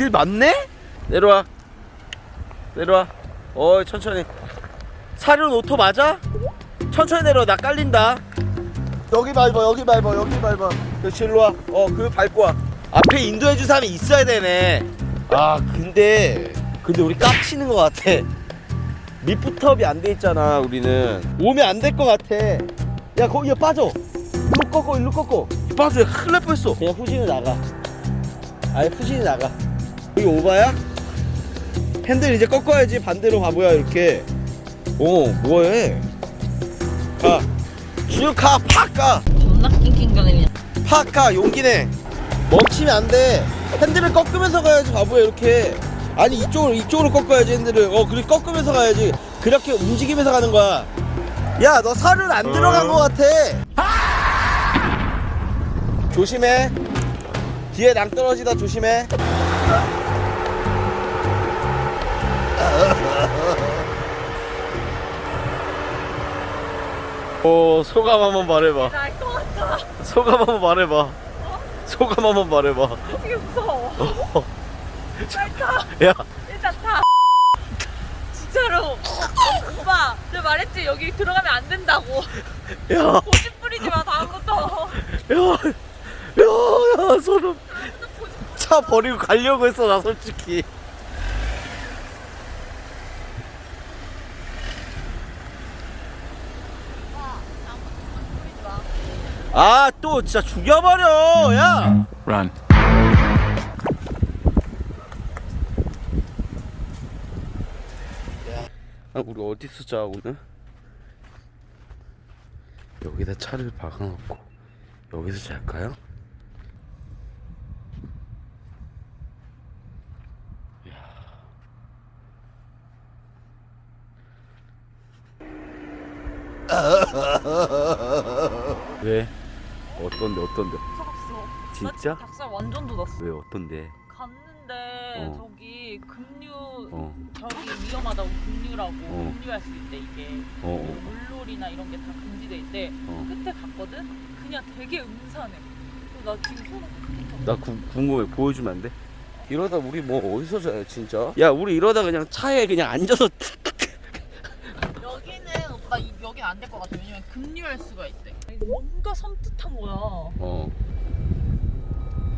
길 맞네? 내려와. 내려와. 어 천천히. 사륜 오토 맞아? 천천히 내려와. 나 깔린다. 여기 밟아 여기 밟아 여기 밟아. 그렇지 일로 와 어 그 밟고 와. 앞에 인도해준 사람이 있어야 되네. 아 근데 근데 우리 깝치는 것 같아. 리프트업이 안 돼 있잖아 우리는. 오면 안 될 것 같아. 야 거기야 빠져. 일로 꺾어 일로 꺾어. 빠져 야 큰일 날 뻔했어. 그냥 후진이 나가. 아예 후진이 나가 여기 오바야? 핸들 이제 꺾어야지. 반대로 바보야 이렇게. 오 뭐해? 가쭉가 팍가. 존나 낑낑거리냐. 팍가 용기 내 멈추면 안돼. 핸들을 꺾으면서 가야지 바보야 이렇게. 아니 이쪽으로 이쪽으로 꺾어야지 핸들을. 어 그래 꺾으면서 가야지. 그렇게 움직이면서 가는 거야. 야 너 살은 안 들어간 거 같아. 조심해. 뒤에 낭 떨어지다 조심해 오 소감 한번 말해봐 같아. 소감 한번 말해봐 소감 한번 말해봐 되게 무서워. 타. 야 일단 타. 진짜로. 어, 오빠, 내가 말했지 여기 들어가면 안 된다고. 야, 고집 부리지 마 다음부터. 야, 야, 야, 소름. 차 버리고 가려고 했어, 나 솔직히. 아, 또 진짜 죽여버려, 야! Run. 아, 우리 어디서 자, 오늘? 여기다 차를 박아놓고, 여기서 잘까요? 왜? 어떤데 어떤데? 무서웠어. 진짜? 나 닭살 완전 돋았어. 왜 어떤데? 갔는데 어. 저기 급류 어, 저기 위험하다고 급류라고 어. 급류할 수 있대 이게. 어, 어, 그 물놀이나 이런 게 다 금지돼 있대. 어. 끝에 갔거든. 그냥 되게 음산해. 그래서 나 지금 손을 나 구, 궁금해 보여주면 안 돼? 이러다 우리 뭐 어디서 자요 진짜? 야 우리 이러다 그냥 차에 그냥 앉아서 거야. 어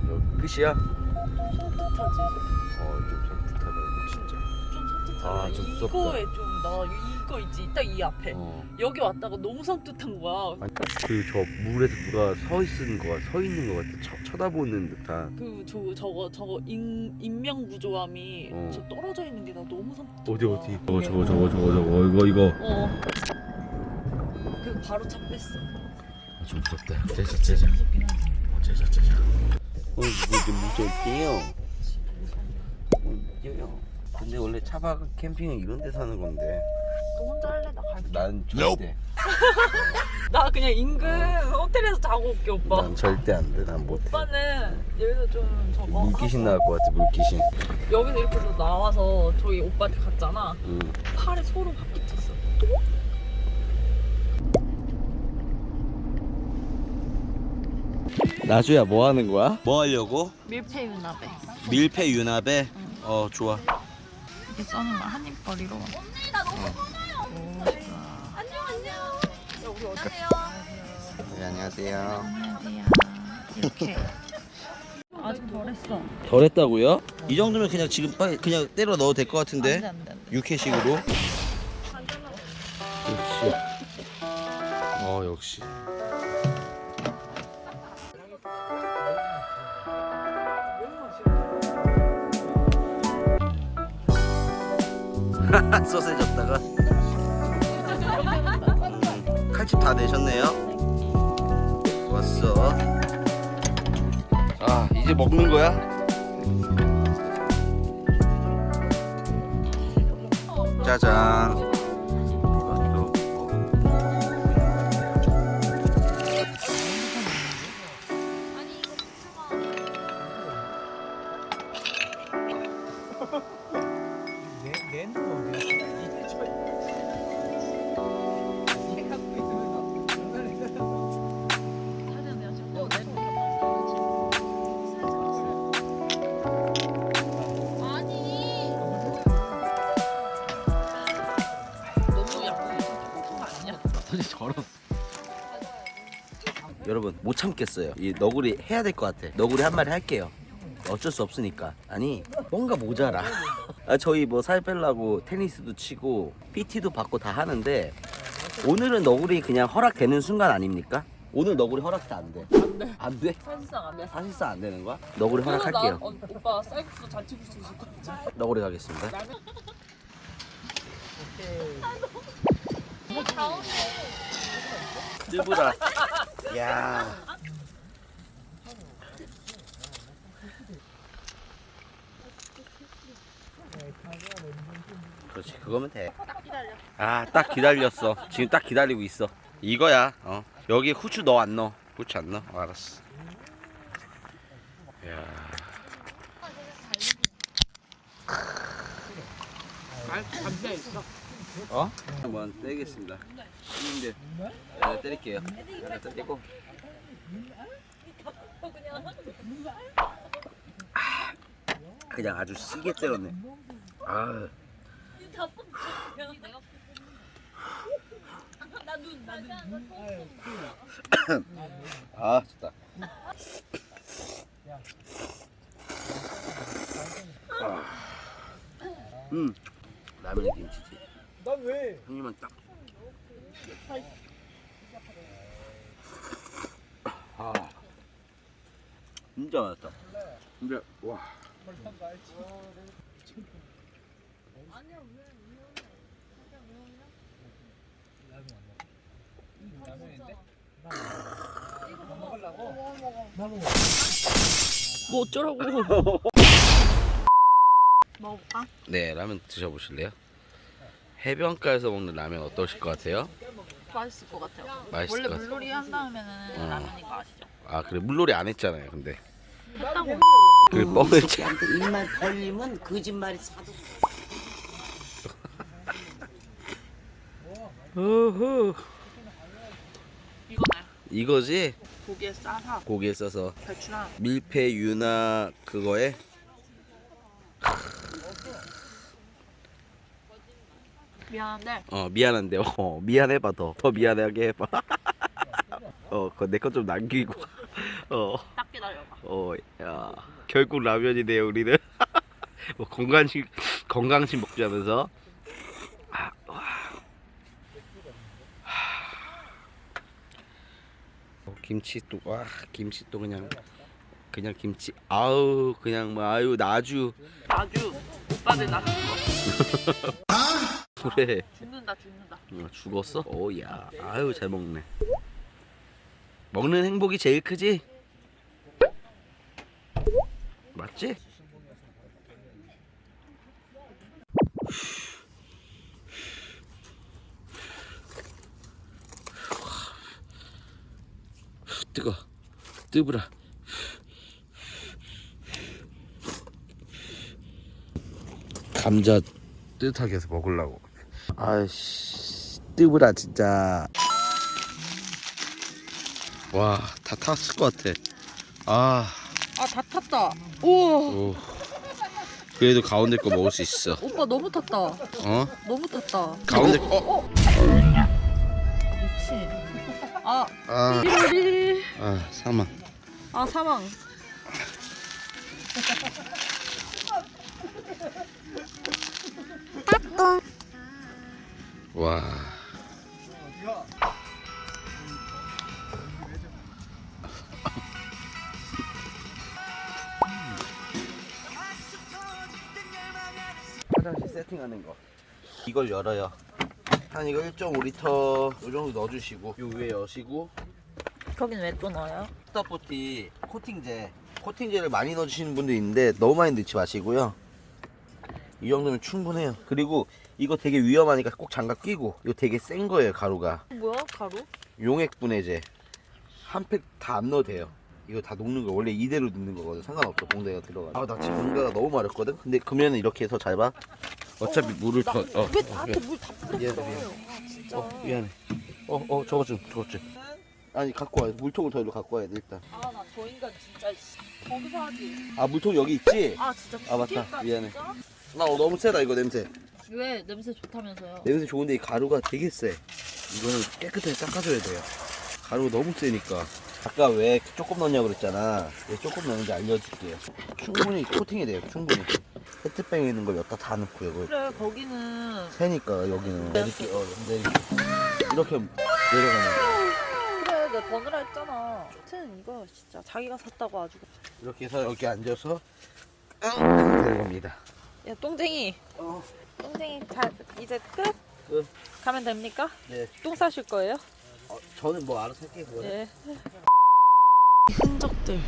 여기 끝이야? 섬뜩하지. 어좀 섬뜩하다 진짜 좀 섬뜩하다. 아, 좀 무섭다. 이거에 좀 나 이거 있지. 딱 이 앞에. 어. 여기 왔다가 너무 섬뜩한 거야. 그 저 물에서 누가 서 있는 거, 서 있는 거 같아. 쳐, 쳐다보는 듯한. 그 저 저거 저거 인 인명 구조함이 어. 저 떨어져 있는 게 나 너무. 어디? 저거 저거 저거 저거 저거 이거 이거. 어. 그 바로 차 뺐어. 아, 좀 무섭다. 제자 제자. 어, 제자 제자. 어 이거 좀 무섭게요. 진짜 무서워. 웃겨요. 근데 원래 차박 캠핑은 이런 데 사는 건데 너 혼자 할래? 나 갈게. 난 절대 나 그냥 인근 호텔에서 자고 올게 오빠. 난 절대 안 돼. 난 못해. 오빠는 여기서 좀 저거 물귀신. 나올 것 같아. 물귀신. 여기서 이렇게 해서 나와서 저희 오빠한테 갔잖아. 응. 팔에 소름 확 끼쳤어. 나주야 뭐 하는 거야? 뭐 하려고? 밀폐 윤합에 밀폐 윤합에. 어 좋아. 이렇게 써는 거야 한입거리로. 언니 나 너무 커요. 안녕 안녕. 야 우리 어디? 네, 안녕하세요. 안녕하세요. 이렇게. 아직 덜했어. 덜 했다고요? 이 정도면 그냥 지금 빨리 그냥 때려 넣어도 될것 같은데. 안돼. 육회식으로. 역시. 어 역시. 소세지 없다가 음, 칼집 다 내셨네요. 왔어. 아 이제 먹는 거야? 짜잔. 저런. 여러분 못 참겠어요. 이 너구리 해야 될 것 같아. 너구리 한 마리 할게요. 어쩔 수 없으니까. 아니 뭔가 모자라. 아, 저희 뭐 살 빼려고 테니스도 치고 PT도 받고 다 하는데 오늘은 너구리 그냥 허락되는 순간 아닙니까? 오늘 너구리 허락도 안 돼. 안 돼. 안 돼? 사실상 안 돼. 사실상 안 되는 거야? 너구리 그래서 나 허락할게요. 어, 오빠 쌀국수 잘 찍을 수 있을 것 같아. 너구리 가겠습니다. 나는 뜰보다. 야. 그렇지 그거면 돼. 아 딱 기다렸어. 지금 딱 기다리고 있어. 이거야. 어 여기 후추 넣어 안 넣어? 후추 안 넣어? 어, 알았어. 야. 감자 있어. 어? 한번 떼겠습니다. 형님들, 네, 때릴게요. 하나 때리고. 아, 그냥 아주 시게 때렸네. 아, 아, 좋다. 아. 음, 라면에 김치지. 난 왜? 형님은 딱. 아, 진짜 맛있다. 근데 와. 뭐 어쩌라고. 먹을까? 네, 라면 드셔보실래요? 해변가에서 먹는 라면 어떠실 것 같아요? 맛있을 것 같아요. 맛있을 원래 것 같아요. 물놀이 한 다음에는 어. 라면인 거 아시죠? 아 그래 물놀이 안 했잖아요, 근데 했다고. 그 뻥을 치. 한테 입만 벌리면 거짓말이 사도 어허. 이거지? 고기에 싸서 고기에 써서 배추랑 밀폐 유나 그거에 미안한데 어 미안한데 어 미안해봐 더. 더 미안하게 해봐. 어 그거 내거 좀 남기고. 딱 기다려봐. 어어야 결국 라면이네요 우리는. 뭐 건강식 건강식 먹자면서. 아, 와. 하. 어, 김치 또와 김치 또 그냥 그냥 김치. 아우 그냥 뭐 아유 나주. 나주. 오빠들 나 죽어. 그래 죽는다 죽는다. 어, 죽었어? 오야 아유 잘 먹네 먹는 행복이 제일 크지? 맞지? 뜨거 뜨브라 감자 뜨뜻하게 해서 먹으려고 아이씨 뜨브라 진짜 와 다 탔을 것 같아 아 아 다 탔다. 우와 오. 그래도 가운데 거 먹을 수 있어 오빠 너무 탔다. 어? 너무 탔다. 가운데 거 어? 미친. 아 아, 삐리리. 아 사망 아 사망. 와. 화장실 세팅하는 거. 이걸 열어요. 한 이거 1.5리터 이 정도 넣어주시고 요 위에 여시고. 거긴 왜 또 넣어요? 스타포티 코팅제. 코팅제를 많이 넣어주시는 분도 있는데 너무 많이 넣지 마시고요 이 정도면 충분해요 그리고 이거 되게 위험하니까 꼭 장갑 끼고 이거 되게 센 거예요 가루가 뭐야 가루? 용액 분해제 한 팩 다 안 넣어도 돼요 이거 다 녹는 거 원래 이대로 넣는 거거든 상관없어 봉대가 들어가 아나 지금 뭔가가 너무 마렵거든 근데 그러면 이렇게 해서 잘봐 어차피 물을 더 어, 왜 어, 나한테 물 다 미안해, 뿌렸어? 미안해. 아 진짜. 어 미안해 어어 저거 좀 저거 좀 아니 갖고 와 물통을 더 일로 갖고 와야 돼 일단 아나 저 인간 진짜 씨. 거기서 하지. 아 물통 여기 있지? 아 진짜 아, 맞다. 미안해. 진짜? 나 어, 너무 세다 이거 냄새 왜 냄새 좋다면서요? 냄새 좋은데 이 가루가 되게 세. 이거는 깨끗하게 닦아줘야 돼요. 가루가 너무 세니까. 아까 왜 조금 넣냐고 그랬잖아. 왜 조금 넣는지 알려줄게요. 충분히 코팅이 돼요. 충분히. 페트병에 있는 걸 여기다 다 넣고 이거 그래 거기는 세니까 여기는 이렇게 어 근데 이렇게 내려가는 그래 내가 버느라 했잖아. 하여튼 이거 진짜 자기가 샀다고 아주. 이렇게 해서 여기 앉아서 겁니다. 야 똥쟁이. 어. 똥쟁이 자 이제 끝? 끝. 가면 됩니까? 네. 똥 싸실 거예요? 어, 저는 뭐 알아서 할게요. 그거는. 예. 흔적들.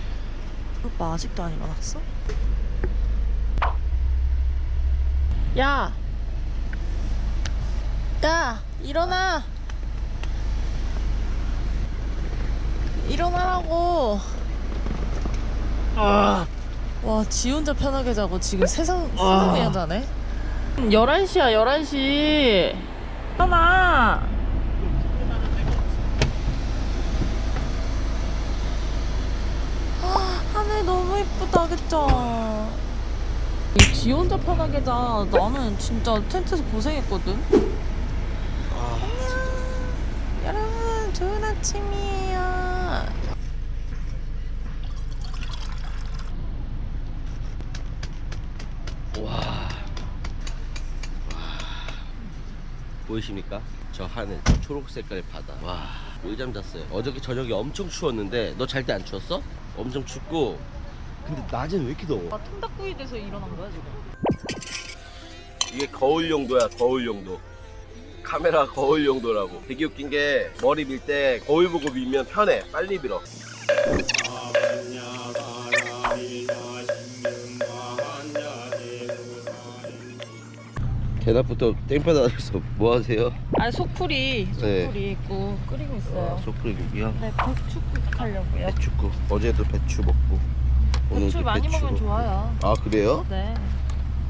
오빠 아직도 안 일어났어? 야! 야! 일어나! 일어나라고! 와, 지 혼자 편하게 자고 지금 세상, 세상이야 자네? 11시야, 11시! 일어나! 아, 하늘 너무 이쁘다, 그쵸? 지 혼자 편하게 자. 나는 진짜 텐트에서 고생했거든. 아, 여러분, 좋은 아침이에요. 와. 보이십니까? 저 하늘, 저 초록 색깔의 바다. 와, 꿀잠 잤어요. 어저께 저녁에 엄청 추웠는데 너 잘 때 안 추웠어? 엄청 춥고. 근데 낮에는 왜 이렇게 더워? 아, 통닭구이 돼서 일어난 거야, 지금. 이게 거울 용도야, 거울 용도. 카메라 거울 용도라고. 되게 웃긴 게 머리 밀 때 거울 보고 밀면 편해. 빨리 밀어. 대낮부터 땡볕 뭐 하세요? 아, 속풀이, 네. 속풀이 있고 끓이고 있어요. 소프리국이요? 네, 배추국 하려고요. 배추국. 어제도 배추 먹고. 오늘도 배추 많이 먹으면 배추. 좋아요. 아 그래요? 네.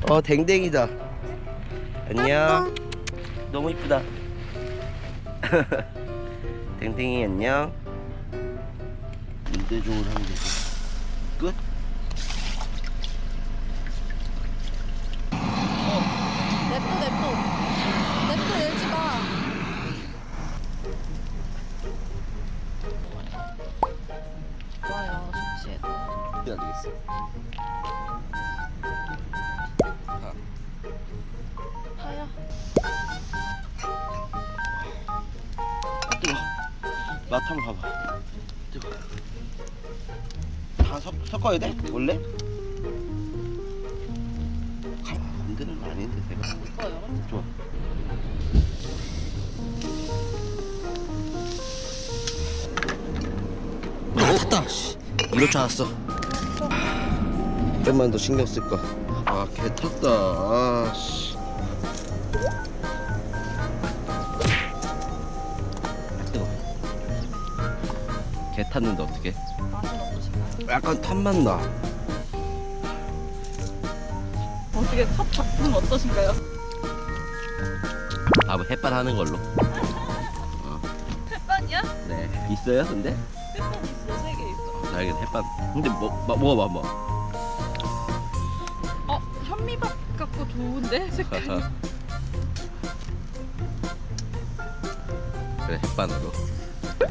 어 댕댕이다. 안녕. 너무 이쁘다. 댕댕이 안녕. 눈대중을 하면 되고. 섞어야 돼? 원래? 가만 안 되는 거 아닌데 내가. 좋아. 아, 탔다. 씨. 이럴 줄 알았어. 좀만 더 신경 쓸 거. 아, 개 탔다. 아, 씨. 아, 뜨거. 개 탔는데 어떻게? 약간 탄맛 나. 어떻게 컵 작품 어떠신가요? 밥은 햇반 하는 걸로. 햇반이야? 네. 있어요, 근데? 햇반 있어, 세 개 있어. 나 이거 햇반. 근데 뭐, 뭐 먹어봐, 한번. 어, 현미밥 같고 좋은데? 색깔이. 그래, 햇반으로.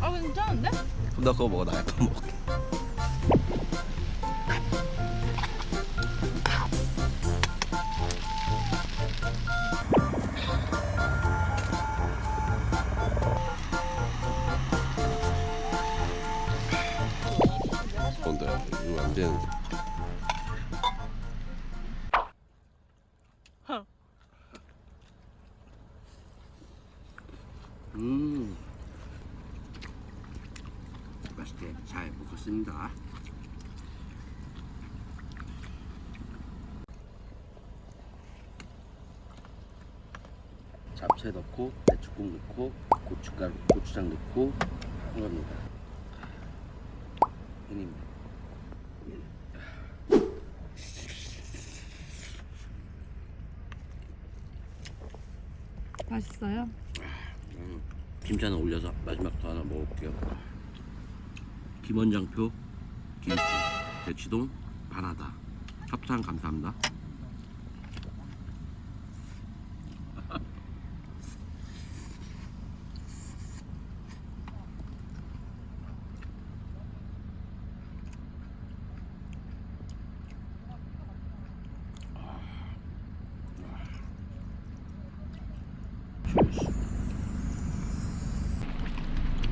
아, 괜찮은데? 그럼 너 그거 먹어, 나 햇반 먹을게. 먹었습니다. 잡채 넣고 배추국 넣고 고춧가루 고추장 넣고 한 겁니다. 형님. 맛있어요? 음, 김치 하나 올려서 마지막 거 하나 먹어볼게요. 김원장표 김치 대치동 바나다 협찬 감사합니다.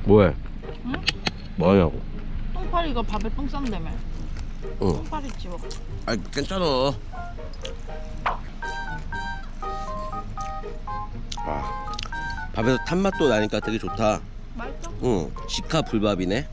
뭐해? 응? 뭐하냐고? 똥파리가 밥에 똥 싼다며. 응. 똥파리 집어. 아 괜찮아. 아 밥에서 탄맛도 나니까 되게 좋다. 맛있어? 응. 시카 불밥이네.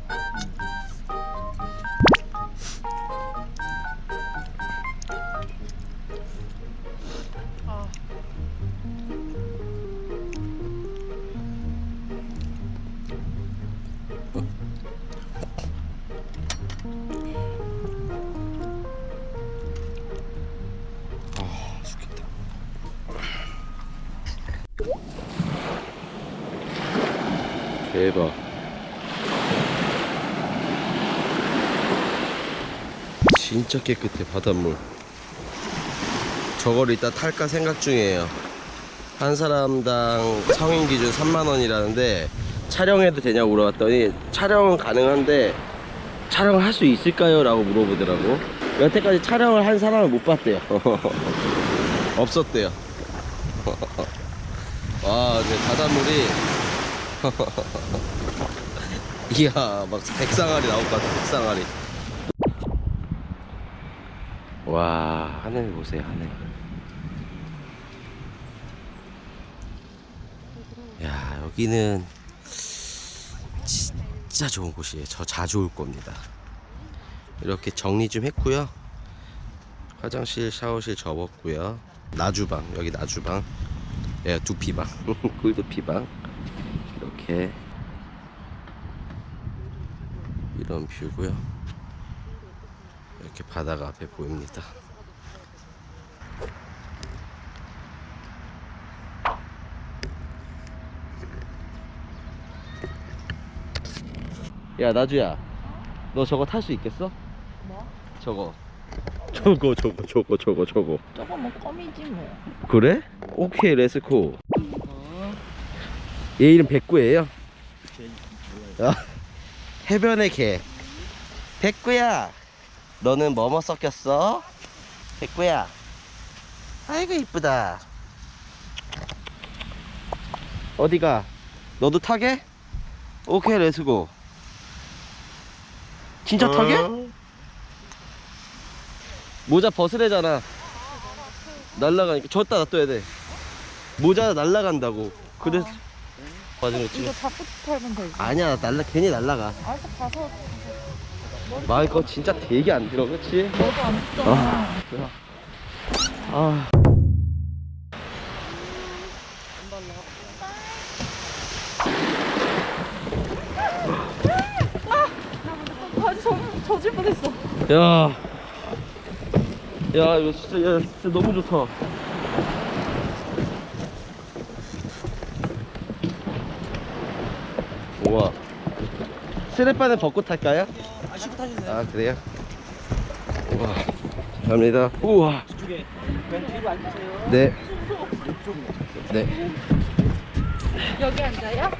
진짜 깨끗해 바닷물. 저걸 이따 탈까 생각 중이에요. 한 사람당 성인 기준 3만 원이라는데 촬영해도 되냐고 물어봤더니 촬영은 가능한데 촬영을 할 수 있을까요? 라고 물어보더라고. 여태까지 촬영을 한 사람을 못 봤대요. 없었대요. 와, 이제 바닷물이 이야, 막 백상아리 나올 것 같아, 백상아리. 와, 하늘 보세요, 하늘. 야, 여기는 진짜 좋은 곳이에요. 저 자주 올 겁니다. 이렇게 정리 좀 했고요. 화장실, 샤워실 접었고요. 나주방, 여기 나주방. 예, 두피방, 꿀두피방. 이렇게 이런 뷰고요. 이렇게 바다가 앞에 보입니다. 야 나주야, 너 저거 탈 수 있겠어? 뭐? 저거. 저거 저거 저거 저거 저거. 저거 뭐 껌이지 뭐. 그래? 오케이 렛츠고. 얘 이름 백구예요. 아, 해변의 개. 백구야, 너는 뭐뭐 섞였어? 백구야. 아이고 이쁘다. 어디가? 너도 타게? 오케이 렛츠고. 진짜 타게? 모자 벗으래잖아. 날라가니까 줬다 놔둬야 돼. 모자 날라간다고. 그래서 맞은 거지. 이거 잡고 털면 되지. 아니야 날라 괜히 날라가. 알아서 가서 마 이거 진짜 되게 안 들어, 그렇지? 너도 안 듣잖아. 아. 바지 젖, 젖을 뻔했어. 야. 야 이거 진짜 야 진짜 너무 좋다. 우와. 스레바는 벗고 탈까요? 아, 신고 타주세요. 아, 그래요? 우와. 감사합니다. 우와. 네. 네. 여기 앉아요?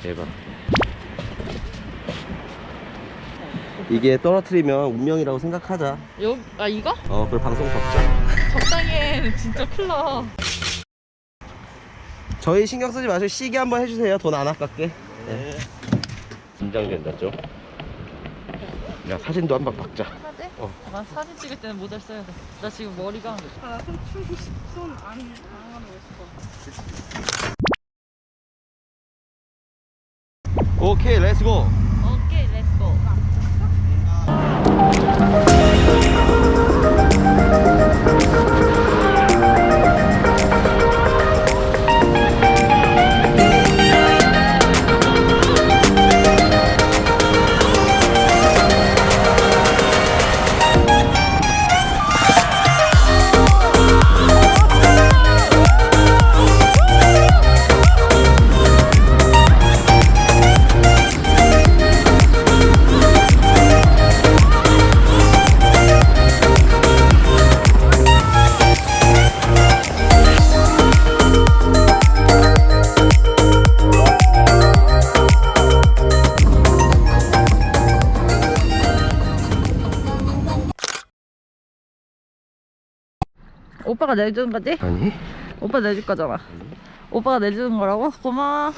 대박. 이게 떨어뜨리면 운명이라고 생각하자. 여, 아 이거? 어, 그리고 방송 덮자. 적당히 해. 진짜 큰일 나. 저희 신경 쓰지 마시고 시계 한번 해주세요. 돈 안 아깝게. 네. 긴장된다 좀. 야 사진도 한 방 박자. 어. 나 사진 찍을 때는 모델 써야 돼. 나 지금 머리가 오케이 렛츠고. 오케이 Thank you. 오빠가 내주는 거지? 아니? 오빠 내줄 거잖아. 오빠가 내주는 거라고? 고마워.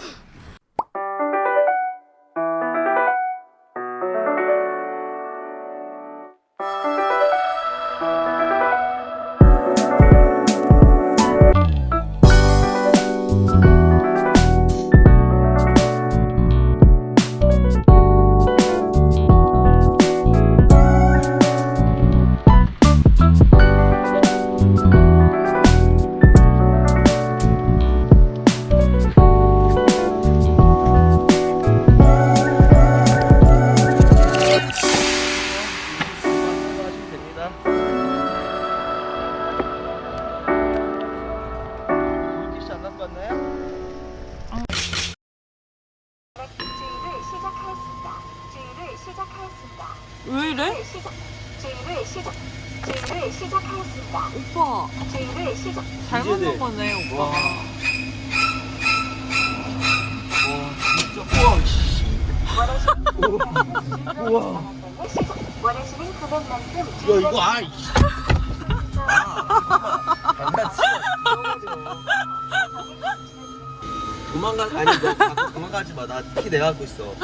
도망가 아니 너 도망가지 마나 키 내가 갖고 있어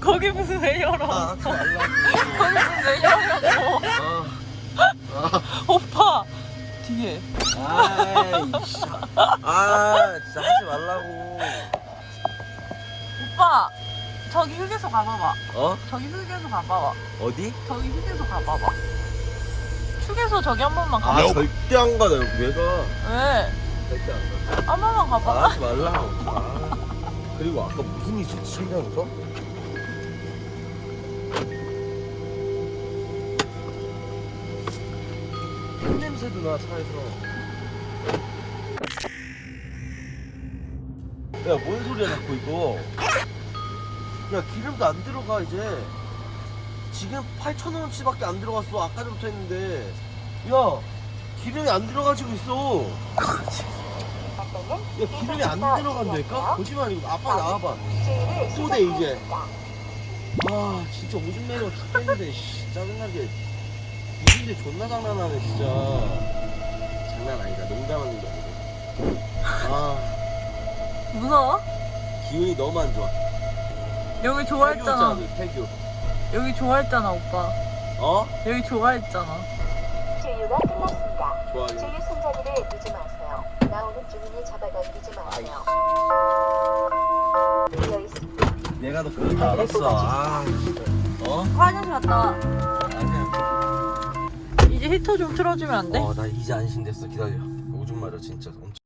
거기 무슨 왜 열어? 아 하지 말라고 거기 무슨 왜 열어? 아, 오빠 뒤에. 아이씨 아 진짜 하지 말라고 오빠 저기 휴게소 가봐봐. 어? 저기 휴게소 가봐봐. 어디? 저기 휴게소 가봐봐. 휴게소 저기 한 번만 아 가봐. 절대 안 가나 왜 가? 왜? 절대 안 가. 한 번만 아, 가봐. 하지 말라고 아. 그리고 아까 무슨 일 있었지 청량에서? 흰냄새도 나 차에서 야 뭔 소리야 자꾸 이거 야 기름도 안 들어가 이제 지금 8,000원어치밖에 안 들어갔어. 아까 전부터 했는데. 야 기름이 안 들어가지고 있어. 야 기름이 안 들어간다니까? 거짓말이고. 아빠 나와봐. 또 돼 이제. 아 진짜 오줌 내려 죽겠는데 씨, 짜증나게. 이인데 존나 장난하네 진짜. 장난 아니다. 농담하는 게 아니고. 아. 무서워? 기운이 너무 안 좋아. 여기 좋아했잖아. 폐교잖아, 폐교 여기 좋아했잖아 오빠. 어? 여기 좋아했잖아. 주유가 끝났습니다. 좋아 주유 손잡이를 놓지 마세요. 나오는 주문이 잡아당기지 마세요. 되어 있습니다. 내가 너 그런 거 알았어 아 어? 화장실 갔다 와. 아니야 이제 히터 좀 틀어주면 안 돼? 어 나 이제 안심됐어 기다려 오줌 마려 진짜 엄청